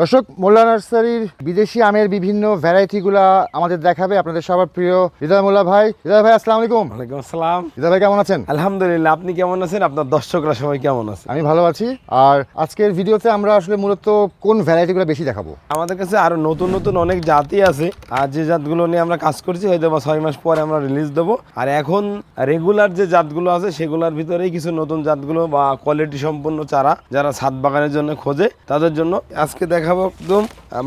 দর্শক মোল্লা নার্সারির বিদেশি আমের বিভিন্ন ভ্যারাইটিগুলা আমাদের দেখাবে আপনাদের সবার প্রিয় হৃদয় মোল্লা ভাই। হৃদয় ভাই আসসালাম আলাইকুম। ওয়ালাইকুম আসসালাম। হৃদয় ভাই কেমন আছেন? আলহামদুলিল্লাহ আপনি কেমন আছেন? আপনার দর্শকরা সবাই কেমন আছে? আমি ভালো আছি। আর আজকের ভিডিওতে আমরা আসলে মূলত কোন ভ্যারাইটিগুলো বেশি দেখাবো? আমাদের কাছে আরও নতুন নতুন অনেক জাতি আছে। আর যে জাতগুলো নিয়ে আমরা কাজ করছি হয়তো বা ছয় মাস পরে আমরা রিলিজ দেবো। আর এখন রেগুলার যে জাতগুলো আছে সেগুলোর ভিতরেই কিছু নতুন জাতগুলো বা কোয়ালিটি সম্পন্ন চারা যারা ছাদ বাগানের জন্য খোঁজে তাদের জন্য আজকে দেখাবো একদম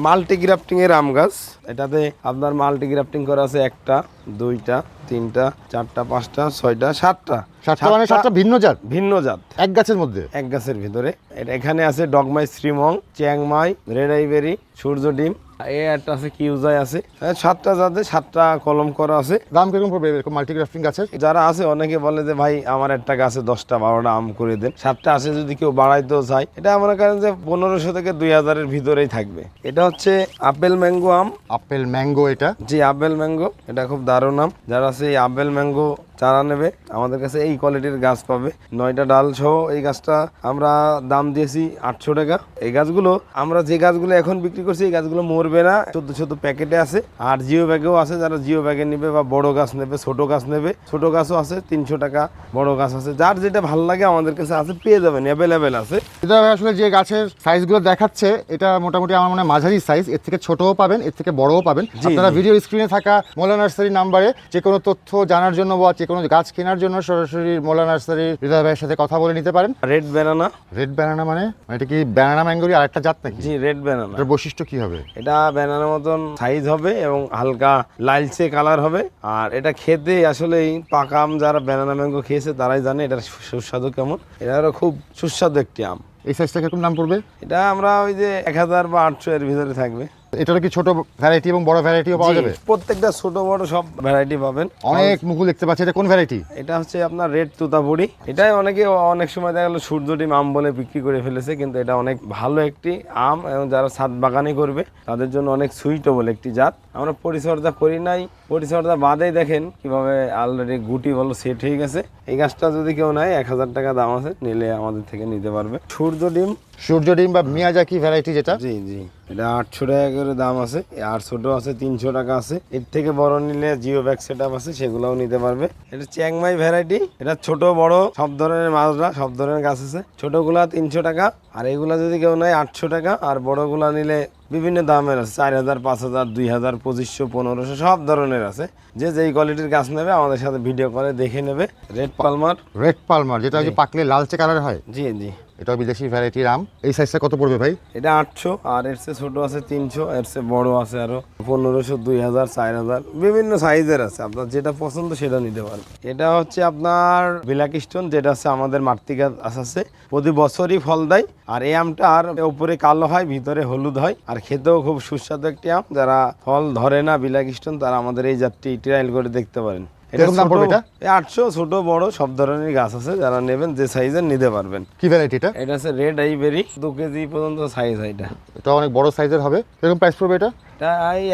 মাল্টি গ্রাফটিং এর আম গাছ। এটাতে আপনার মাল্টি গ্রাফটিং করা আছে একটা দুইটা তিনটা চারটা পাঁচটা ছয়টা সাতটা। সাতটা মানে সাতটা ভিন্ন জাত? ভিন্ন জাত। এক গাছের মধ্যে? এক গাছের ভিতরে। এটা এখানে আছে ডগমাই শ্রীমং চ্যাংমাই রেড আইবেরি সূর্য ডিম এই একটা আছে কিউজাই আছে? হ্যাঁ, সাতটা সাতটা কলম করা আছে। দাম কীরকম পড়বে এরকম মাল্টিগ্রাফটিং গাছের? যারা আছে অনেকে বলে যে ভাই আমার একটা গাছে দশটা বারোটা আম করে দেন। সাতটা আছে যদি কেউ বাড়াইতেও চায় এটা মনে করেন যে পনেরোশো থেকে দুই হাজারের ভিতরেই থাকবে। এটা হচ্ছে আপেল ম্যাঙ্গো আম। আপেল ম্যাঙ্গো এটা? জি আপেল ম্যাঙ্গো এটা খুব দারুণ আম। যারা আছে এই আপেল ম্যাঙ্গো চারা নেবে আমাদের কাছে এই কোয়ালিটির গাছ পাবে। নয়টা ডাল সহ এই গাছটা আমরা দাম দিয়েছি আটশো টাকা। এই গাছগুলো আমরা যে গাছগুলো এখন বিক্রি করছি এই গাছগুলো মরবে না। চোদ্দ চোদ্দ প্যাকেটে আছে আর জিও ব্যাগেও আছে। যারা জিও ব্যাগে নেবে বা বড় গাছ নেবে ছোট গাছ নেবে ছোট গাছও আছে তিনশো টাকা বড় গাছ আছে। যার যেটা ভালো লাগে আমাদের কাছে আছে পেয়ে যাবেন অ্যাভেলেবেল আছে। ভাই আসলে যে গাছের সাইজগুলো দেখাচ্ছে এটা মোটামুটি আমার মনে হয় মাঝারি সাইজ এর থেকে ছোটও পাবেন এর থেকে বড়ও পাবেন। আপনারা ভিডিও স্ক্রিনে থাকা মোলা নার্সারি নাম্বারে যে কোনো তথ্য জানার জন্য বা যে কোনো গাছ কেনার জন্য সরাসরি মোলা নার্সারি হৃদয় ভাইয়ের সাথে কথা বলে নিতে পারেন। Red banana. রেড ব্যানানা মানে? এটা কি ব্যানানা ম্যাঙ্গোরি আর একটা জাত নাকি? জি রেড ব্যানানা। এটার বৈশিষ্ট্য কি হবে? এটা ব্যানানার মতন সাইজ হবে এবং হালকা লালচে কালার হবে। আর এটা খেতে আসলে পাকা আম যারা ব্যানানা ম্যাঙ্গো খেয়েছে তারাই জানে এটার সুস্বাদু কেমন। এটারও খুব সুস্বাদু একটি আম। এই সাইজটা কীরকম দাম পড়বে? এটা আমরা ওই যে এক হাজার বা আটশো এর ভিতরে থাকবে। এটারও কি ছোট ভ্যারাইটি এবং বড় ভ্যারাইটিও পাওয়া যাবে? প্রত্যেকটা ছোট বড় সব ভ্যারাইটি পাবেন। অনেক মুকুল দেখতে পাচ্ছি এটা কোন ভ্যারাইটি এটা হচ্ছে আপনার রেড তুতাপুরি। এটাই অনেকে অনেক সময় দেখা গেলো সূর্য ডিম আম বলে বিক্রি করে ফেলেছে কিন্তু এটা অনেক ভালো একটি আম এবং যারা ছাদ বাগানে করবে তাদের জন্য অনেক সুইটেবল একটি জাত। আমরা পরিচর্যা করি নাই। পরিচর্যা বাদেই দেখেন কীভাবে অলরেডি গুটি বলো সেট হয়ে গেছে। এই গাছটা যদি কেউ নেয় এক হাজার টাকা দাম আছে নিলে আমাদের থেকে নিতে পারবে। সূর্য ডিম সূর্য ডিম বা মিয়াজাকি ভ্যারাইটি যেটা? জি জি। এটা আটশো টাকা করে দাম আছে আর ছোট আছে তিনশো টাকা আছে। এর থেকে বড় নিলে জিও ব্যাগ সেট আছে সেগুলোও নিতে পারবে। এটা চ্যাংমাই ভ্যারাইটি এটা ছোট বড় সব ধরনের মাছরা সব ধরনের গাছ আছে। ছোটগুলা তিনশো টাকা আর এগুলা যদি কেউ নেয় আটশো টাকা আর বড়গুলা নিলে বিভিন্ন দামের আছে চার হাজার পাঁচ হাজার দুই হাজার পঁচিশশো পনেরোশো সব ধরনের আছে। যে যেই কোয়ালিটির গাছ নেবে আমাদের সাথে ভিডিও করে দেখে নেবে। রেড পালমার রেড পালমার যেটা পাকলে লালচে কালার হয়? জি জি। এটাও বিদেশি ভ্যারাইটির আম এই সাইজটা কত পড়বে ভাই? এটা আটশো, আর এর চেয়ে ছোট আছে তিনশো, এর চেয়ে বড় আছে আরও পনেরোশো দুই হাজার চার হাজার বিভিন্ন সাইজের আছে। আপনার যেটা পছন্দ সেটা নিতে পারবেন এটা হচ্ছে আপনার বিলাক স্টোন যেটা হচ্ছে আমাদের মাতৃকা আছে প্রতি বছরই ফল দেয়, আর এই আমটা আর উপরে কালো হয়, ভিতরে হলুদ হয়, আর খেতেও খুব সুস্বাদু একটি আম। যারা ফল ধরে না বিলাক স্টোন তারা আমাদের এই জাতটি ট্রায়াল করে দেখতে পারেন। এটা কীরকম দাম পড়বে এটা? ছোট বড় সব ধরনের গাছ আছে। যারা নেবেন যে সাইজের নিতে পারবেন। কি ভ্যারাইটি এটা? এটা হচ্ছে রেড আইবেরি দু কেজি পর্যন্ত সাইজ এটা। এটা অনেক বড় সাইজের হবে। কীরকম প্রাইস পড়বে এটা?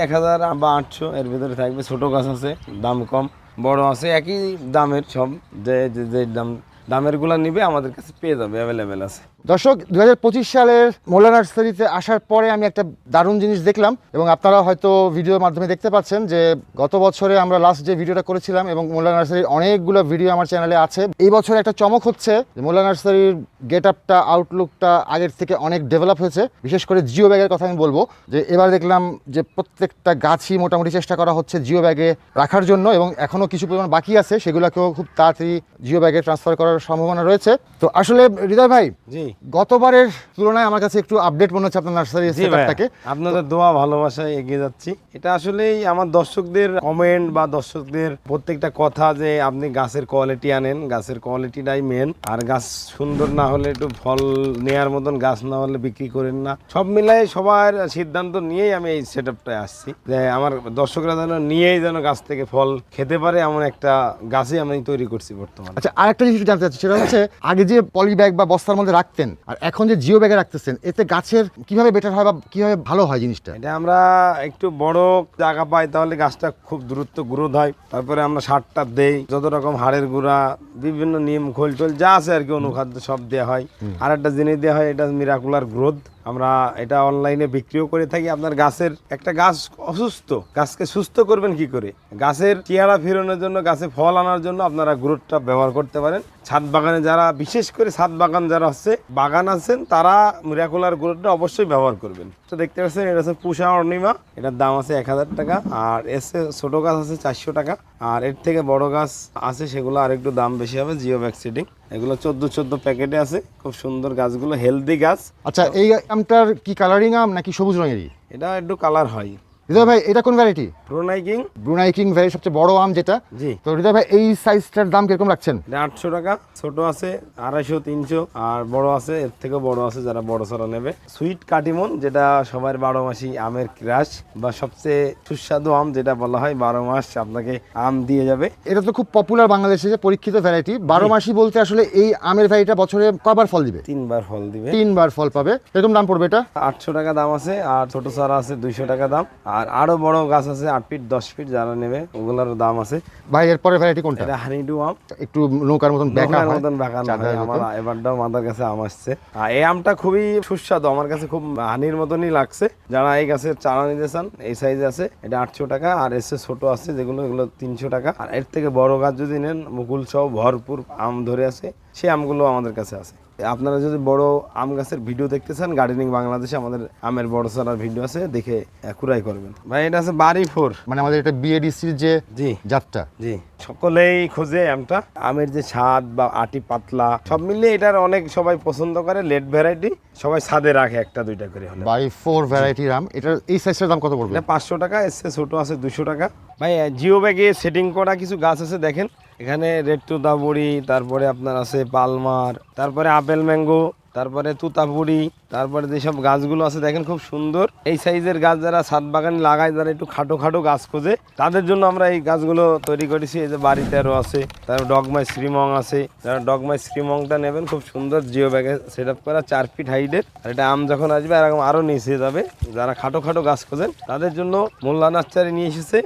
এক হাজার বা আটশো এর ভিতরে থাকবে। ছোট গাছ আছে দাম কম। বড় আছে একই দামের সব। যে যে যে দাম দামেরগুলা নিবে আমাদের কাছে পেয়ে যাবে অ্যাভেলেবেল আছে। দর্শক দু হাজার পঁচিশ সালের মোল্লা নার্সারিতে আসার পরে আমি একটা দারুণ জিনিস দেখলাম এবং আপনারা হয়তো ভিডিওর মাধ্যমে দেখতে পাচ্ছেন যে গত বছরে আমরা লাস্ট যে ভিডিওটা করেছিলাম এবং মোল্লা নার্সারির অনেকগুলো ভিডিও আমার চ্যানেলে আছে। এই বছর একটা চমক হচ্ছে যে মোল্লা নার্সারির গেট আপটা আউটলুকটা আগের থেকে অনেক ডেভেলপ হয়েছে। বিশেষ করে জিও ব্যাগের কথা আমি বলব যে এবার দেখলাম যে প্রত্যেকটা গাছই মোটামুটি চেষ্টা করা হচ্ছে জিও ব্যাগে রাখার জন্য এবং এখনও কিছু পরিমাণ বাকি আছে, সেগুলোকেও খুব তাড়াতাড়ি জিও ব্যাগে ট্রান্সফার করার সম্ভাবনা রয়েছে। তো আসলে হৃদয় ভাই, জি। গতবারের তুলনায় আমার কাছে একটু আপডেট মনে হচ্ছে আপনার নার্সারি সেটআপটাকে আপনাদের দোয়া ভালোবাসায় এগিয়ে যাচ্ছি। এটা আসলেই আমার দর্শকদের কমেন্ট বা দর্শকদের প্রত্যেকটা কথা যে আপনি গাছের কোয়ালিটি আনেন গাছের কোয়ালিটিটাই মেন আর গাছ সুন্দর না হলে একটু ফল নেয়ার মতন গাছ না হলে বিক্রি করেন না। সব মিলাই সবার সিদ্ধান্ত নিয়েই আমি এই সেট আপটায় আসছি। যে আমার দর্শকরা যেন নিয়েই যেন গাছ থেকে ফল খেতে পারে এমন একটা গাছই আমি তৈরি করছি বর্তমানে। আচ্ছা আরেকটা জিনিস জানতে চাচ্ছি সেটা হচ্ছে আগে যে পলি ব্যাগ বা বস্তার মধ্যে রাখতেন আর এখন যে জিও ব্যাগে রাখতেছেন এতে গাছের কীভাবে বেটার হয় বা কীভাবে ভালো হয় জিনিসটা? এটা আমরা একটু বড় জায়গা পাই তাহলে গাছটা খুব দ্রুত গ্রোথ হয়। তারপরে আমরা সারটা দেই যত রকম হাড়ের গুঁড়া বিভিন্ন নিম খোল টোল যা আছে আর কি অনুখাদ্য সব দেওয়া হয়। আর একটা জিনিস দেওয়া হয় এটা মিরাকুলার গ্রোথ আমরা এটা অনলাইনে বিক্রিও করে থাকি। আপনার গাছের, একটা গাছ অসুস্থ, গাছকে সুস্থ করবেন কি করে? গাছের চেহারা ফেরানোর জন্য, গাছে ফল আনার জন্য আপনারা গ্রোথটা ব্যবহার করতে পারেন। ছাদ বাগানে যারা, বিশেষ করে ছাদ বাগান যারা আছে, বাগান আছেন, তারা মিরাকুলার গ্রোথটা অবশ্যই ব্যবহার করবেন। তো দেখতে পাচ্ছেন, এটা হচ্ছে পুষা অর্ণিমা এটার দাম আছে এক হাজার টাকা। আর এসে ছোট গাছ আছে চারশো টাকা। আর এর থেকে বড় গাছ আছে, সেগুলো আর একটু দাম বেশি হবে জিও ব্যাকসিডিং এগুলো চোদ্দ চোদ্দ প্যাকেটে আছে। খুব সুন্দর গাছগুলো হেলদি গাছ। আচ্ছা এই আমটার কি কালারিং আম নাকি সবুজ রঙেরই? এটা একটু কালার হয়। হৃদয় ভাই এটা কোন ভ্যারাইটি প্রোনাইকিং ব্রুনাই কিং ভ্যারাইটি সবচেয়ে বড় আম যেটা। জি। তো হৃদয় ভাই এই সাইজটার দাম কীরকম রাখছেন আটশো টাকা ছোট আছে আড়াইশো তিনশো আর বড় আছে এর থেকেও বড় আছে যারা বড় সরা নেবে। সুইট কাটিমন যেটা সবার বারো মাসি আমের ক্রাশ বা সবচেয়ে সুস্বাদু আম যেটা বলা হয় বারো মাস আপনাকে আম দিয়ে যাবে। এটা তো খুব পপুলার বাংলাদেশে যে পরীক্ষিত ভ্যারাইটি বারো মাসি বলতে আসলে এই আমের ভ্যারাইটিটা বছরে কবার ফল দিবে? তিনবার ফল দিবে। তিনবার ফল পাবে। এরকম দাম পড়বে এটা? আটশো টাকা দাম আছে আর ছোট চারা আছে দুইশো টাকা দাম আর আরও বড় গাছ আছে আট ফিট দশ ফিট যারা নেবে ওগুলোর দাম আছে। ভাই এরপরে ভ্যারাইটি কোনটা? এটা হানিডু আম। একটু নৌকার মতন বেঁকা হয়? মতন আমার এবারটাও কাছে আম আসছে। আর এই আমটা খুবই সুস্বাদু আমার কাছে খুব হানির মতনই লাগছে। যারা এই গাছের চারা নিতে চান এই সাইজ আছে এটা আটশো টাকা আর এসে ছোট আছে যেগুলো এগুলো তিনশো টাকা। আর এর থেকে বড় গাছ যদি নেন মুকুল সহ ভরপুর আম ধরে আছে সেই আমগুলো আমাদের কাছে আছে। আপনারা যদি বড় আম গাছের ভিডিও দেখতে চান গার্ডেনিং বাংলাদেশে আমাদের আমের বড় সারার ভিডিও আছে দেখে কুড়াই করবেন। ভাই এটা আছে বাড়ি ফোর মানে আমাদের এটা বিএডিসির যে জি। জাতটা। জি। সকলেই খোঁজে আমটা। আমের যে স্বাদ বা আটি পাতলা সব মিলিয়ে এটার অনেক সবাই পছন্দ করে লেট ভ্যারাইটি সবাই ছাদে রাখে একটা দুইটা করে হলে। বাই ফোর ভ্যারাইটির আম। এটার এই সাইজটার দাম কত পড়বে? এটা পাঁচশো টাকা এসছে ছোট আছে দুশো টাকা। ভাই জিও ব্যাগে সেটিং করা কিছু গাছ আছে দেখেন। এখানে রেড তুতাপুরি তারপরে আপনার আছে পালমার তারপরে আপেল ম্যাঙ্গো তারপরে তুতাপুরি তারপরে যেসব গাছগুলো আছে, দেখেন খুব সুন্দর। এই সাইজের গাছ যারা ছাদ বাগানে লাগায়, যারা একটু খাটো খাটো গাছ খোঁজে, তাদের জন্য আমরা এই গাছগুলো তৈরি করেছি। এই যে বাড়িতে আরও আছে, তারপর ডগমাই শ্রীমং আছে। যারা ডগমাই শ্রীমংটা নেবেন, খুব সুন্দর জিও ব্যাগে সেট আপ করা, চার ফিট হাইটের। আর এটা আম যখন আসবে এরকম আরও নিচে যাবে, যারা খাটো খাটো গাছ খোঁজেন, তাদের জন্য মোল্লা নার্সারি নিয়ে এসেছে।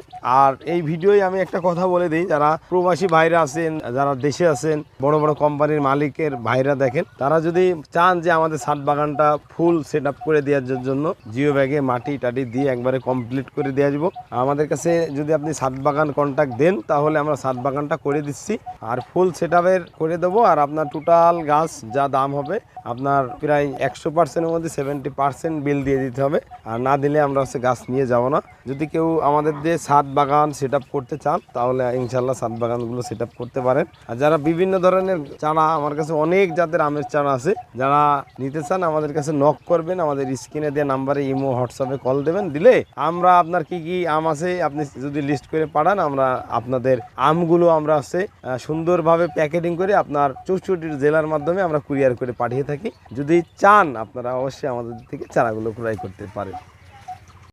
আর এই ভিডিওই আমি একটা কথা বলে দিই, যারা প্রবাসী ভাইরা আছেন, যারা দেশে আছেন, বড় বড় কোম্পানির মালিকের ভাইরা দেখেন, তারা যদি চান যে আমাদের ছাদ বাগানটা ফুল সেট করে দেওয়ার জন্য জিও ব্যাগে মাটি টাটি দিয়ে একবারে কমপ্লিট করে দেওয়া যাব। আমাদের কাছে যদি আপনি ছাদ বাগান কন্ট্যাক্ট দেন, তাহলে আমরা ছাদ বাগানটা করে দিচ্ছি। আর ফুল সেট করে দেবো, আর আপনার টোটাল গাছ যা দাম হবে, আপনার প্রায় একশো পার্সেন্টের মধ্যে সেভেন্টি পার্সেন্ট বিল দিয়ে দিতে হবে। আর না দিলে আমরা হচ্ছে গাছ নিয়ে যাব না। যদি কেউ আমাদের দিয়ে সাত বাগান সেট করতে চান, তাহলে ইনশাল্লাহ ছাদ বাগানগুলো সেট করতে পারেন। আর যারা বিভিন্ন ধরনের চারা, আমার কাছে অনেক জাতের আমের চারা আছে, যারা নিতে চান, আমাদের কাছে নক করবেন, আমাদের স্ক্রিনে দেওয়া নাম্বারে ইমো হোয়াটসঅ্যাপে কল দেবেন, দিলে আমরা আপনার কি কি আম আছে আপনি যদি লিস্ট করে পাঠান, আমরা আপনাদের আমগুলো আমরা হচ্ছে সুন্দরভাবে প্যাকেটিং করে আপনার চৌষট্টির জেলার মাধ্যমে আমরা কুরিয়ার করে পাঠিয়ে থাকি। যদি চান, আপনারা অবশ্যই আমাদের থেকে চারাগুলো ক্রয় করতে পারেন।